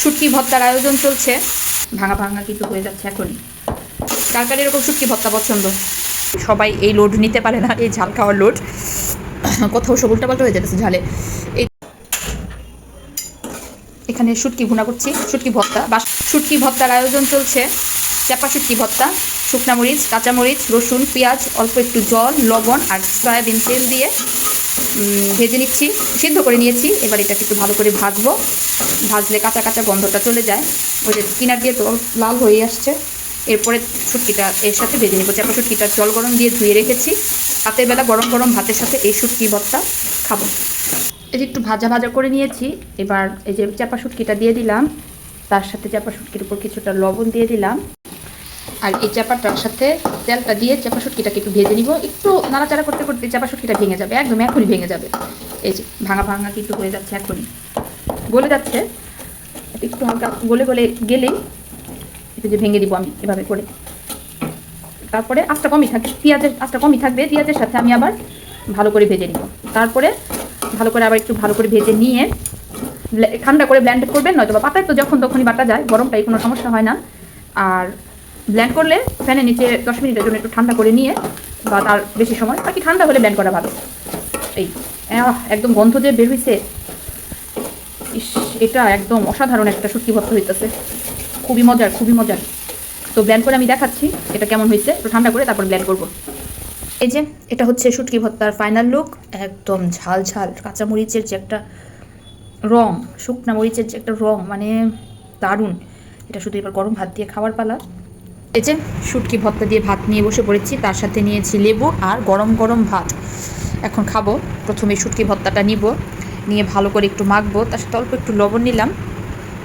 শুটকি ভর্তার আয়োজন চলছে। ভাঙা ভাঙা কিছু হয়ে যাচ্ছে এখনই। কার এরকম শুটকি ভর্তা পছন্দ? সবাই এই লোড নিতে পারে না, এই ঝাল খাওয়ার লোড কোথাও সব উল্টাপাল্টা হয়ে যেতেছে ঝালে। এই এখানে শুটকি ভুনা করছি শুটকি ভর্তা বা শুটকি ভর্তার আয়োজন চলছে। চাপা শুটকি ভর্তা শুকনা মরিচ কাঁচামরিচ রসুন, পেঁয়াজ, অল্প একটু জল, লবণ আর সয়াবিন তেল দিয়ে ভেজে নিচ্ছি, সিদ্ধ করে নিয়েছি। এবার এটাকে একটু ভালো করে ভাজবো। ভাজলে কাঁচা কাঁচা গন্ধটা চলে যায়। ওই যে কিনার দিয়ে তো লাল হয়ে আসছে। এরপরে শুটকিটা এর সাথে ভেজে নিব। চাপা শুটকিটা জল গরম দিয়ে ধুয়ে রেখেছি। রাতের বেলা গরম গরম ভাতের সাথে এই শুটকি ভর্তা খাব। এই যে একটু ভাজা ভাজা করে নিয়েছি। এবার এই যে চাপা শুটকিটা দিয়ে দিলাম। তার সাথে চাপা শুটকির উপর কিছুটা লবণ দিয়ে দিলাম। আর এই চাপাটার সাথে তেলটা দিয়ে চাপা শুটকিটাকে একটু ভেজে নিব। একটু নাড়াচাড়া করতে করতে চাপা শুটকিটা ভেঙে যাবে, একদম এখনই ভেঙে যাবে। এই যে, ভাঙা ভাঙা কিন্তু হয়ে যাচ্ছে এখনই। গলে যাচ্ছে। একটু হালকা গলে গলে গেলেই একটু যে ভেঙে দিব আমি এভাবে করে। তারপরে আঁচটা কমই থাকবে পেঁয়াজের আঁচটা কমই থাকবে, পেঁয়াজের সাথে আমি আবার ভালো করে ভেজে নিব। তারপরে ভালো করে আবার একটু ভালো করে ভেজে নিয়ে ঠান্ডা করে ব্ল্যান্ড করবেন নয়তো বা পাতায় তো যখন তখনই বাটা যায়, গরমটাই কোনো সমস্যা হয় না। আর ব্ল্যান্ড করলে ফ্যানের নিচে দশ মিনিটের জন্য একটু ঠান্ডা করে নিয়ে বা তার বেশি সময় আর কি ঠান্ডা হলে ব্ল্যান্ড করা ভালো। এই একদম গন্ধ যে বের হয়েছে ইস, এটা একদম অসাধারণ একটা শুটকি ভর্তা হইতেছে। খুবই মজার খুবই মজার। তো ব্ল্যান্ড করে আমি দেখাচ্ছি এটা কেমন হয়েছে একটু ঠান্ডা করে তারপর ব্ল্যান্ড করব। এই যে, এটা হচ্ছে শুটকি ভর্তার ফাইনাল লুক একদম ঝাল ঝাল, কাঁচা মরিচের যে একটা রং, শুকনা মরিচের যে একটা রং মানে দারুণ। এটা শুধু এবার গরম ভাত দিয়ে খাওয়ার পালা। এই যে শুটকি ভর্তা দিয়ে ভাত নিয়ে বসে পড়েছি, তার সাথে নিয়েছি লেবু আর গরম গরম ভাত। এখন খাব, প্রথমে শুটকি ভর্তাটা নিব, নিয়ে ভালো করে একটু মাখবো, তার সাথে অল্প একটু লবণ নিলাম।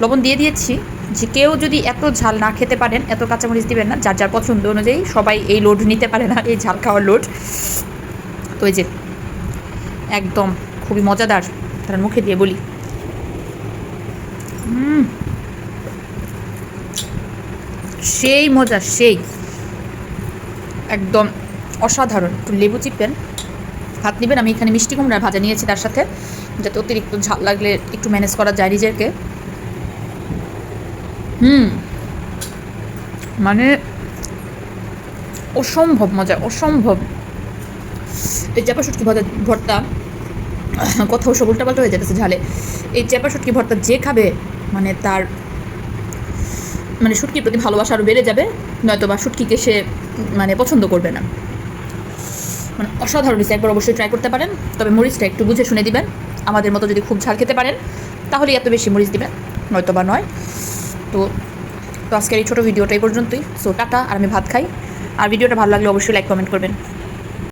লবণ দিয়ে দিয়েছি যে কেউ যদি এত ঝাল না খেতে পারেন, এত কাঁচামরিচ দিবেন না, যার যার পছন্দ অনুযায়ী সবাই এই লোড নিতে পারে না, এই ঝাল খাওয়ার লোড। তো এই যে, একদম খুবই মজাদার, তার মুখে দিয়ে বলি। হুম। সেই মজা, সেই। একদম অসাধারণ। একটু লেবু চিপেন ভাত নেবেন। আমি এখানে মিষ্টি কুমড়া ভাজা নিয়েছি তার সাথে। যাতে অতিরিক্ত ঝাল লাগলে একটু ম্যানেজ করা যায় নিজেকে। হুম। মানে অসম্ভব মজা, অসম্ভব। এই চাপা শুটকি ভর্তা ভর্তা, কোথাও সব উল্টাপাল্টা হয়ে যেতেছে ঝালে। এই চাপা শুটকি ভর্তা যে খাবে মানে তার মানে শুটকির প্রতি ভালোবাসা আরও বেড়ে যাবে নয়তো বা শুটকিকে সে মানে পছন্দ করবে না। মানে অসাধারণ হয়েছে, একবার অবশ্যই ট্রাই করতে পারেন। তবে মরিচটা একটু বুঝে শুনে দিবেন। আমাদের মতো যদি খুব ঝাল খেতে পারেন তাহলে এত বেশি মরিচ দিবেন নয়তো বা নয়। তো তো আজকের এই ছোটো ভিডিওটা এই পর্যন্তই। সো টাটা, আর আমি ভাত খাই। আর ভিডিওটা ভালো লাগলে অবশ্যই লাইক কমেন্ট করবেন।